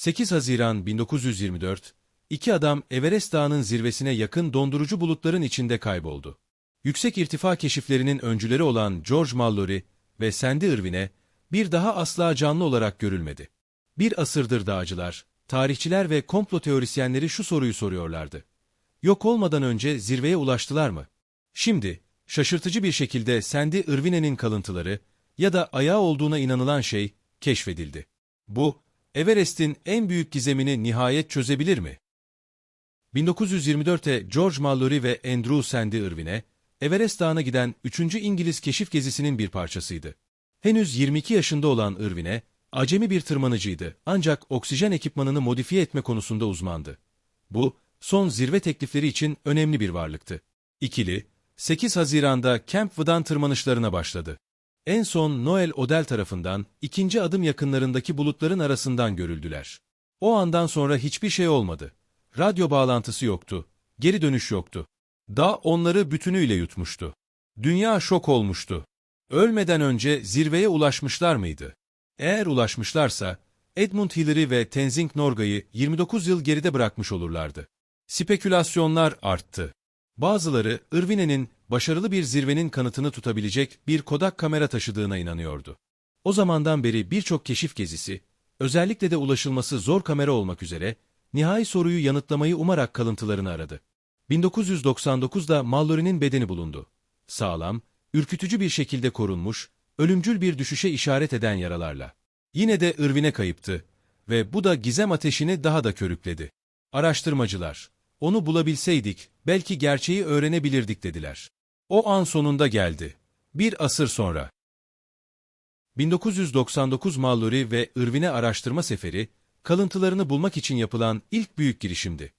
8 Haziran 1924, iki adam Everest Dağı'nın zirvesine yakın dondurucu bulutların içinde kayboldu. Yüksek irtifa keşiflerinin öncüleri olan George Mallory ve Sandy Irwin'e bir daha asla canlı olarak görülmedi. Bir asırdır dağcılar, tarihçiler ve komplo teorisyenleri şu soruyu soruyorlardı. Yok olmadan önce zirveye ulaştılar mı? Şimdi, şaşırtıcı bir şekilde Sandy Irwine'nin kalıntıları ya da ayağı olduğuna inanılan şey keşfedildi. Bu, Everest'in en büyük gizemini nihayet çözebilir mi? 1924'te George Mallory ve Andrew Sandy Irwin'e Everest Dağı'na giden 3. İngiliz keşif gezisinin bir parçasıydı. Henüz 22 yaşında olan Irwin'e, acemi bir tırmanıcıydı ancak oksijen ekipmanını modifiye etme konusunda uzmandı. Bu, son zirve teklifleri için önemli bir varlıktı. İkili, 8 Haziran'da Camp V'dan tırmanışlarına başladı. En son Noel Odell tarafından ikinci adım yakınlarındaki bulutların arasından görüldüler. O andan sonra hiçbir şey olmadı. Radyo bağlantısı yoktu, geri dönüş yoktu. Dağ onları bütünüyle yutmuştu. Dünya şok olmuştu. Ölmeden önce zirveye ulaşmışlar mıydı? Eğer ulaşmışlarsa, Edmund Hillary ve Tenzing Norgay'ı 29 yıl geride bırakmış olurlardı. Spekülasyonlar arttı. Bazıları, Irvine'nin başarılı bir zirvenin kanıtını tutabilecek bir Kodak kamera taşıdığına inanıyordu. O zamandan beri birçok keşif gezisi, özellikle de ulaşılması zor kamera olmak üzere, nihai soruyu yanıtlamayı umarak kalıntılarını aradı. 1999'da Mallory'nin bedeni bulundu. Sağlam, ürkütücü bir şekilde korunmuş, ölümcül bir düşüşe işaret eden yaralarla. Yine de Irvin'e kayıptı ve bu da gizem ateşini daha da körükledi. Araştırmacılar, onu bulabilseydik belki gerçeği öğrenebilirdik dediler. O an sonunda geldi. Bir asır sonra. 1999 Mallory ve Irvin'e araştırma seferi, kalıntılarını bulmak için yapılan ilk büyük girişimdi.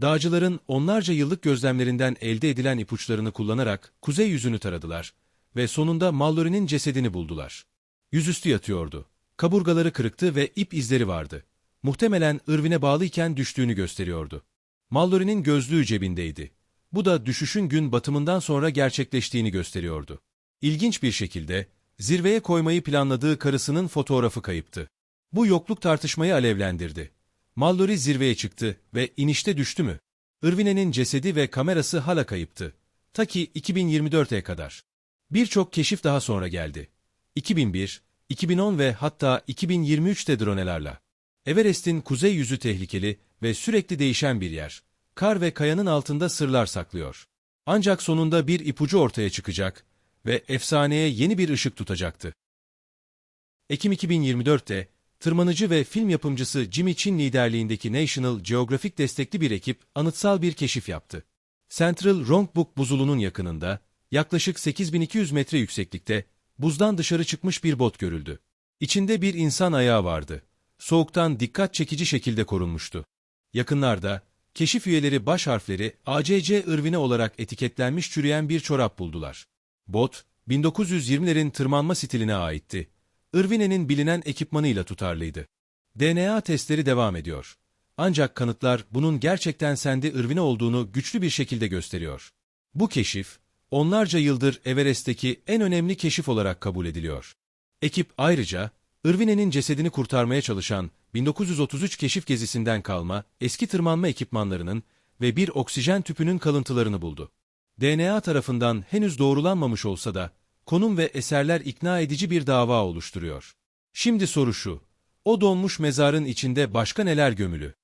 Dağcıların onlarca yıllık gözlemlerinden elde edilen ipuçlarını kullanarak kuzey yüzünü taradılar ve sonunda Mallory'nin cesedini buldular. Yüzüstü yatıyordu. Kaburgaları kırıktı ve ip izleri vardı. Muhtemelen Irvin'e bağlıyken düştüğünü gösteriyordu. Mallory'nin gözlüğü cebindeydi. Bu da düşüşün gün batımından sonra gerçekleştiğini gösteriyordu. İlginç bir şekilde, zirveye koymayı planladığı karısının fotoğrafı kayıptı. Bu yokluk tartışmayı alevlendirdi. Mallory zirveye çıktı ve inişte düştü mü? Irvine'nin cesedi ve kamerası hala kayıptı. Ta ki 2024'e kadar. Birçok keşif daha sonra geldi. 2001, 2010 ve hatta 2023'te dronelerle. Everest'in kuzey yüzü tehlikeli ve sürekli değişen bir yer. Kar ve kayanın altında sırlar saklıyor. Ancak sonunda bir ipucu ortaya çıkacak ve efsaneye yeni bir ışık tutacaktı. Ekim 2024'te tırmanıcı ve film yapımcısı Jimmy Chin liderliğindeki National Geographic destekli bir ekip anıtsal bir keşif yaptı. Central Rongbuk buzulunun yakınında, yaklaşık 8200 metre yükseklikte, buzdan dışarı çıkmış bir bot görüldü. İçinde bir insan ayağı vardı. Soğuktan dikkat çekici şekilde korunmuştu. Yakınlarda, keşif üyeleri baş harfleri ACC Irvine olarak etiketlenmiş çürüyen bir çorap buldular. Bot, 1920'lerin tırmanma stiline aitti. Irvine'nin bilinen ekipmanıyla tutarlıydı. DNA testleri devam ediyor. Ancak kanıtlar bunun gerçekten Sandy Irvine olduğunu güçlü bir şekilde gösteriyor. Bu keşif, onlarca yıldır Everest'teki en önemli keşif olarak kabul ediliyor. Ekip ayrıca, Irvine'nin cesedini kurtarmaya çalışan 1933 keşif gezisinden kalma eski tırmanma ekipmanlarının ve bir oksijen tüpünün kalıntılarını buldu. DNA tarafından henüz doğrulanmamış olsa da konum ve eserler ikna edici bir dava oluşturuyor. Şimdi soru şu, o donmuş mezarın içinde başka neler gömülü?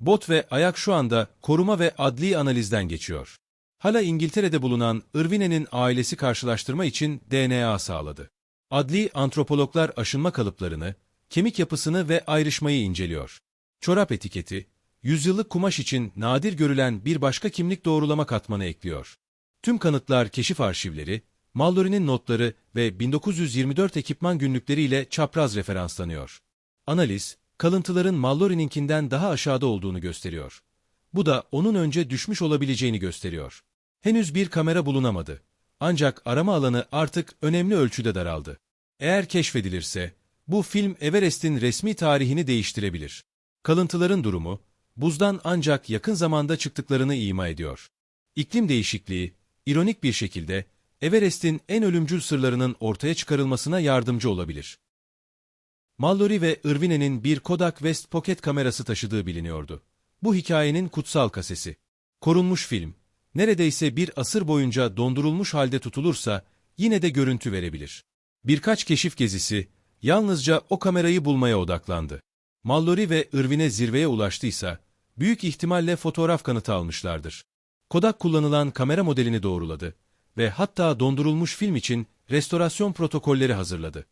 Bot ve ayak şu anda koruma ve adli analizden geçiyor. Hala İngiltere'de bulunan Irvine'nin ailesi karşılaştırma için DNA sağladı. Adli antropologlar aşınma kalıplarını, kemik yapısını ve ayrışmayı inceliyor. Çorap etiketi, yüzyıllık kumaş için nadir görülen bir başka kimlik doğrulama katmanı ekliyor. Tüm kanıtlar keşif arşivleri, Mallory'nin notları ve 1924 ekipman günlükleriyle çapraz referanslanıyor. Analiz, kalıntıların Mallory'ninkinden daha aşağıda olduğunu gösteriyor. Bu da onun önce düşmüş olabileceğini gösteriyor. Henüz bir kamera bulunamadı. Ancak arama alanı artık önemli ölçüde daraldı. Eğer keşfedilirse, bu film Everest'in resmi tarihini değiştirebilir. Kalıntıların durumu, buzdan ancak yakın zamanda çıktıklarını ima ediyor. İklim değişikliği, ironik bir şekilde, Everest'in en ölümcül sırlarının ortaya çıkarılmasına yardımcı olabilir. Mallory ve Irvine'nin bir Kodak West Pocket kamerası taşıdığı biliniyordu. Bu hikayenin kutsal kasesi. Korunmuş film. Neredeyse bir asır boyunca dondurulmuş halde tutulursa yine de görüntü verebilir. Birkaç keşif gezisi yalnızca o kamerayı bulmaya odaklandı. Mallory ve Irvine zirveye ulaştıysa büyük ihtimalle fotoğraf kanıtı almışlardır. Kodak kullanılan kamera modelini doğruladı ve hatta dondurulmuş film için restorasyon protokolleri hazırladı.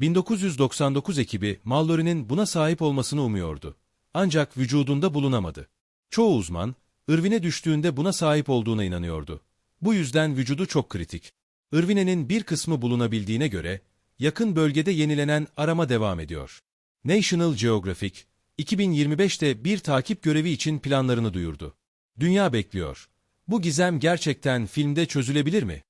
1999 ekibi Mallory'nin buna sahip olmasını umuyordu. Ancak vücudunda bulunamadı. Çoğu uzman, Irvine düştüğünde buna sahip olduğuna inanıyordu. Bu yüzden vücudu çok kritik. Irvine'nin bir kısmı bulunabildiğine göre, yakın bölgede yenilenen arama devam ediyor. National Geographic, 2025'te bir takip görevi için planlarını duyurdu. Dünya bekliyor. Bu gizem gerçekten filmde çözülebilir mi?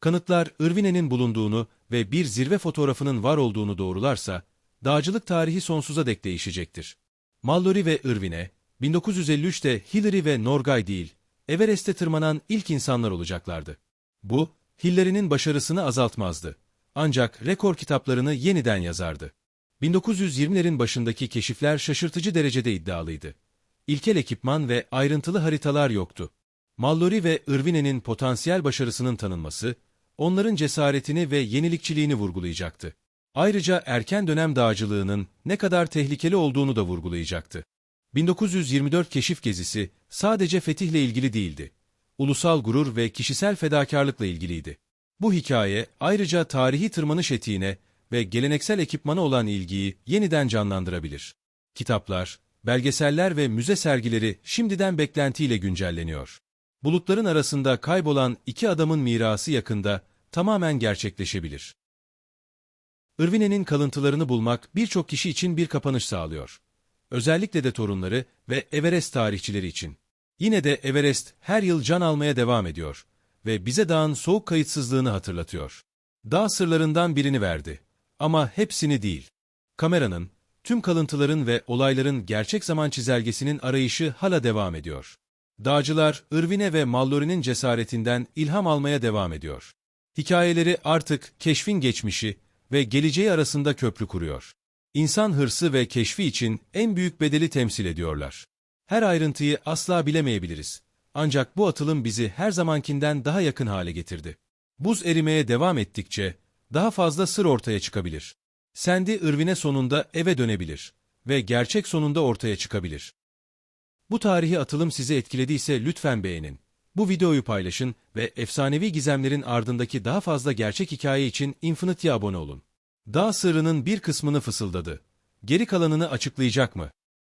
Kanıtlar Irvine'nin bulunduğunu ve bir zirve fotoğrafının var olduğunu doğrularsa, dağcılık tarihi sonsuza dek değişecektir. Mallory ve Irvine, 1953'te Hillary ve Norgay değil, Everest'e tırmanan ilk insanlar olacaklardı. Bu, Hillary'nin başarısını azaltmazdı. Ancak rekor kitaplarını yeniden yazardı. 1920'lerin başındaki keşifler şaşırtıcı derecede iddialıydı. İlkel ekipman ve ayrıntılı haritalar yoktu. Mallory ve Irvine'nin potansiyel başarısının tanınması, onların cesaretini ve yenilikçiliğini vurgulayacaktı. Ayrıca erken dönem dağcılığının ne kadar tehlikeli olduğunu da vurgulayacaktı. 1924 keşif gezisi sadece fetihle ilgili değildi. Ulusal gurur ve kişisel fedakarlıkla ilgiliydi. Bu hikaye ayrıca tarihi tırmanış etiğine ve geleneksel ekipmana olan ilgiyi yeniden canlandırabilir. Kitaplar, belgeseller ve müze sergileri şimdiden beklentiyle güncelleniyor. Bulutların arasında kaybolan iki adamın mirası yakında tamamen gerçekleşebilir. Irvine'nin kalıntılarını bulmak birçok kişi için bir kapanış sağlıyor. Özellikle de torunları ve Everest tarihçileri için. Yine de Everest her yıl can almaya devam ediyor ve bize dağın soğuk kayıtsızlığını hatırlatıyor. Dağ sırlarından birini verdi. Ama hepsini değil. Kameranın, tüm kalıntıların ve olayların gerçek zaman çizelgesinin arayışı hala devam ediyor. Dağcılar, Irvine ve Mallory'nin cesaretinden ilham almaya devam ediyor. Hikayeleri artık keşfin geçmişi ve geleceği arasında köprü kuruyor. İnsan hırsı ve keşfi için en büyük bedeli temsil ediyorlar. Her ayrıntıyı asla bilemeyebiliriz. Ancak bu atılım bizi her zamankinden daha yakın hale getirdi. Buz erimeye devam ettikçe daha fazla sır ortaya çıkabilir. Sandy Irvine sonunda eve dönebilir ve gerçek sonunda ortaya çıkabilir. Bu tarihi atılım sizi etkilediyse lütfen beğenin. Bu videoyu paylaşın ve efsanevi gizemlerin ardındaki daha fazla gerçek hikaye için Infinity'ye abone olun. Dağ sırrının bir kısmını fısıldadı. Geri kalanını açıklayacak mı?